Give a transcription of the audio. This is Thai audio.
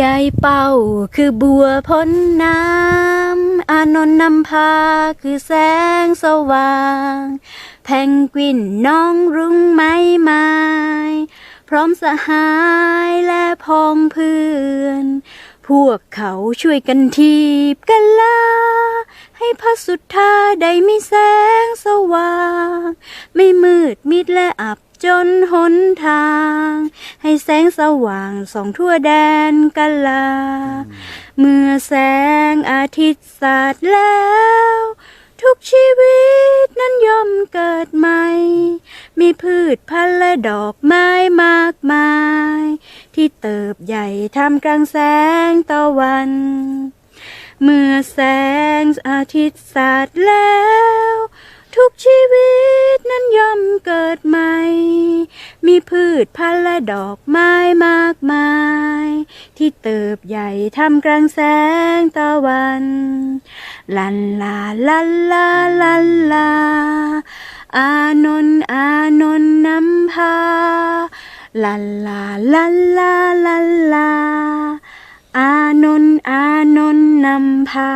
ยายเป้าคือบัวพ้นน้ำ อานนท์นำพาคือแสงสว่าง แพงกวินน้องรุ้งไม้ไม้พร้อมสหายและพองเพื่อน พวกเขาช่วยกันทีบกันลา ให้พระสุธธาได้มีแสงสว่าง ไม่มืดมิดและอับ จนหนทาง ให้แสงสว่างส่องทั่วแดนกาลา เมื่อแสงอาทิตย์สาดแล้ว ทุกชีวิตนั้นย่อมเกิดใหม่ มีพืชพันธุ์และดอกไม้มากมาย ที่เติบใหญ่ทำกลางแสงตะวัน เมื่อแสงอาทิตย์สาดแล้ว กิดใหม่ มีพืชพันธุ์และดอกไม้มากมาย ที่เติบใหญ่ทำกลางแสงตะวัน ลันลาลันลาลันลา อานนอานนท์นำพาลันลาลันลาลันลา อานนอานนนำพา